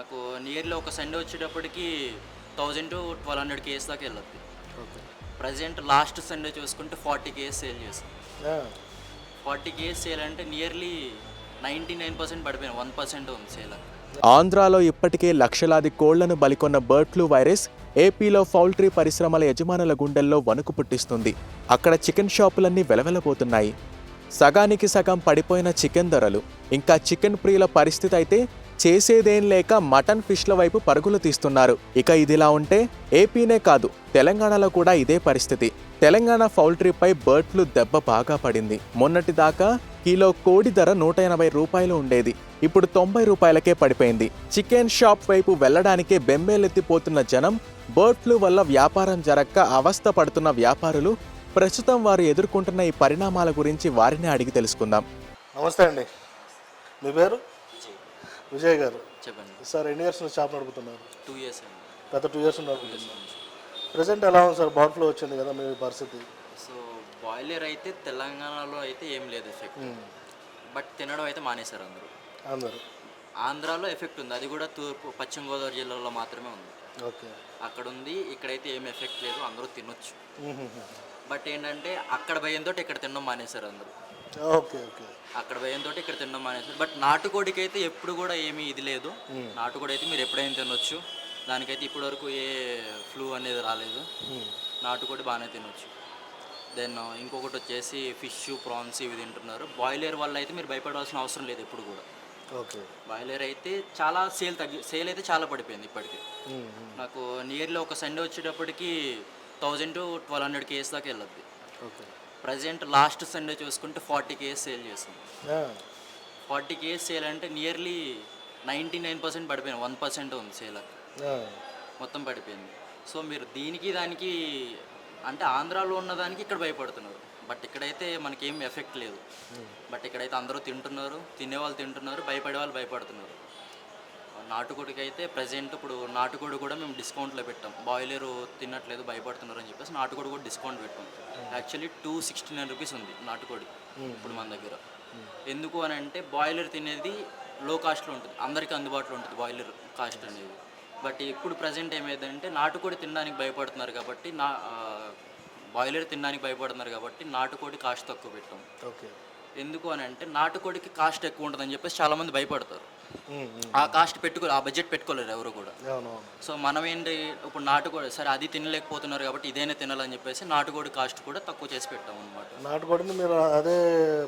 నాకు నియర్లీ ఒక సండే వచ్చేటప్పటికి thousand to twelve hundred case దాకా వెళ్ళొద్ది. ఓకే. ప్రజెంట్ లాస్ట్ సండే చూసుకుంటే ఫార్టీ కేస్ సేల్ చేసాం. ఆ, ఫార్టీ కేస్ సేల్ అంటే నియర్లీ నైంటీ నైన్ పర్సెంట్ పడిపోయింది వన్ పర్సెంట్ ఉంది సేల్ ఆంధ్రాలో ఇప్పటికే లక్షలాది కోళ్ళను బలికొన్న బర్డ్ ఫ్లూ వైరస్ ఏపీలో పౌల్ట్రీ పరిశ్రమల యజమానుల గుండెల్లో వణుకు పుట్టిస్తుంది. అక్కడ చికెన్ షాపులన్నీ వెలవెలబోతున్నాయి. సగానికి సగం పడిపోయిన చికెన్ ధరలు. ఇంకా చికెన్ ప్రియుల పరిస్థితి అయితే చేసేదేం లేక మటన్ ఫిష్ల వైపు పరుగులు తీస్తున్నారు. ఇక ఇదిలా ఉంటే ఏపీనే కాదు తెలంగాణలో కూడా ఇదే పరిస్థితి. తెలంగాణ పౌల్ట్రీపై బర్డ్ ఫ్లూ దెబ్బ బాగా పడింది. మొన్నటి దాకా కిలో కోడి ధర నూట ఎనభై రూపాయలు ఉండేది. ఇప్పుడు తొంభై రూపాయలకే పడిపోయింది. చికెన్ షాప్ వైపు వెళ్ళడానికే బెంబేలెత్తిపోతున్న జనం బర్డ్ ఫ్లూ వల్ల వ్యాపారం జరక్క అవస్థ పడుతున్న వ్యాపారులు ప్రస్తుతం వారు ఎదుర్కొంటున్న ఈ పరిణామాల గురించి వారిని అడిగి తెలుసుకుందాం. నమస్తే అండి. మీ పేరు? విజయ్ గారు చెప్పండి. సార్ ఎన్ని ఇయర్స్ నుంచి షాప్ నడుపుతున్నారు? టూ ఇయర్స్ అండి గత టూ ఇయర్స్ నడుపుతున్నారు. ప్రజెంట్ ఎలా ఉంది సార్? బర్డ్ ఫ్లూ వచ్చింది కదా మీ పరిస్థితి? సో బాయిలర్ అయితే తెలంగాణలో అయితే ఏం లేదు ఎఫెక్ట్ బట్ తినడం అయితే మానేశారు అందరూ. అందరు. ఆంధ్రాలో ఎఫెక్ట్ ఉంది. అది కూడా తూర్పు పశ్చిమ గోదావరి జిల్లాలో మాత్రమే ఉంది. ఓకే. అక్కడ ఉంది ఇక్కడైతే ఏం ఎఫెక్ట్ లేదు. అందరూ తినొచ్చు. బట్ ఏంటంటే అక్కడ భయంతో ఇక్కడ తినడం మానేశారు అందరూ. Okay okay. అక్కడ భయంతో ఇక్కడ తినడం మానేశారు. బట్ నాటుకోడికి అయితే ఎప్పుడు కూడా ఏమీ ఇది లేదు. నాటుకోడి అయితే మీరు ఎప్పుడైనా తినొచ్చు. దానికైతే ఇప్పటి వరకు ఏ ఫ్లూ అనేది రాలేదు. ఉమ్, నాటుకోడి బాగానే తినొచ్చు. దెన్ ఇంకొకటి వచ్చేసి ఫిష్ ప్రాన్స్ ఇవి తింటున్నారు. బాయిలర్ వల్ల అయితే మీరు భయపడాల్సిన అవసరం లేదు ఎప్పుడు కూడా. ఓకే. బాయిలర్ అయితే చాలా సేల్ తగ్గి సేల్ అయితే చాలా పడిపోయింది ఇప్పటికి. ఉమ్, నాకు నియర్లీ ఒక సండే వచ్చేటప్పటికి thousand to twelve hundred case దాకా వెళ్ళొద్ది. ఓకే. ప్రజెంట్ లాస్ట్ సండే చూసుకుంటే ఫార్టీ కేస్ సేల్ చేసాం ఫార్టీ కేస్ సేల్ అంటే నియర్లీ నైంటీ నైన్ పర్సెంట్ పడిపోయింది. వన్ పర్సెంట్ ఉంది సేల్. మొత్తం పడిపోయింది. సో మీరు దీనికి దానికి అంటే ఆంధ్రాలో ఉన్నదానికి ఇక్కడ భయపడుతున్నారు. బట్ ఇక్కడైతే మనకేం ఎఫెక్ట్ లేదు. బట్ ఇక్కడైతే అందరూ తింటున్నారు. తినేవాళ్ళు తింటున్నారు. భయపడే వాళ్ళు భయపడుతున్నారు. నాటుకోడికి అయితే ప్రజెంట్ ఇప్పుడు నాటుకోడి కూడా మేము డిస్కౌంట్లో పెట్టాం. బాయిలర్ తినట్లేదు భయపడుతున్నారు అని చెప్పేసి నాటుకోడి కూడా డిస్కౌంట్ పెట్టాం. Actually two sixty nine rupees ఉంది నాటుకోడి ఇప్పుడు మన దగ్గర. ఎందుకు అని అంటే బాయిలర్ తినేది లో కాస్ట్లో ఉంటుంది. అందరికీ అందుబాటులో ఉంటుంది బాయిలర్ కాస్ట్ అనేది. బట్ ఇప్పుడు ప్రజెంట్ ఏమైందంటే నాటుకోడి తినడానికి భయపడుతున్నారు కాబట్టి నా బాయిలర్ తినడానికి భయపడుతున్నారు కాబట్టి నాటుకోడి కాస్ట్ తక్కువ పెట్టాం. ఓకే ఎందుకు అని అంటే నాటుకోడికి కాస్ట్ ఎక్కువ ఉంటుందని చెప్పేసి చాలామంది భయపడతారు. ఆ కాస్ట్ పెట్టుకో ఆ బడ్జెట్ పెట్టుకోలేరు ఎవరు కూడా. సో మనం ఏంటి ఇప్పుడు నాటుకోడి సరే అది తినలేకపోతున్నారు కాబట్టి ఇదేనే తినాలని చెప్పేసి నాటుకోడి కాస్ట్ కూడా తక్కువ చేసి పెట్టాం అనమాట నాటుకోడిని మీరు అదే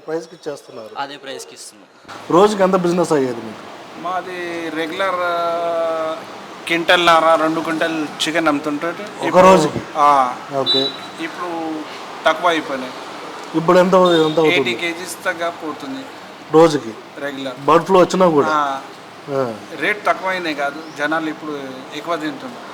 ప్రైస్కి ఇచ్చేస్తున్నారు. అదే ప్రైస్కి ఇస్తున్నాం. రోజుకి ఎంత బిజినెస్ అయ్యేది మీకు? మాది రెగ్యులర్ క్వింటల్లారా రెండు క్వింటల్ చికెన్ అమ్ముతుంటే ఒక రోజుకి? ఓకే. ఇప్పుడు తక్కువ అయిపోయినాయి. ఇప్పుడు ఎంత ఎయిటీ కేజీస్ దాకా పోతుంది రోజుకి రెగ్యులర్ బర్డ్ ఫ్లూ వచ్చినా కూడా. రేట్ తక్కువ అయినాయి కాదు. జనాలు ఇప్పుడు ఎక్కువ తింటున్నారు.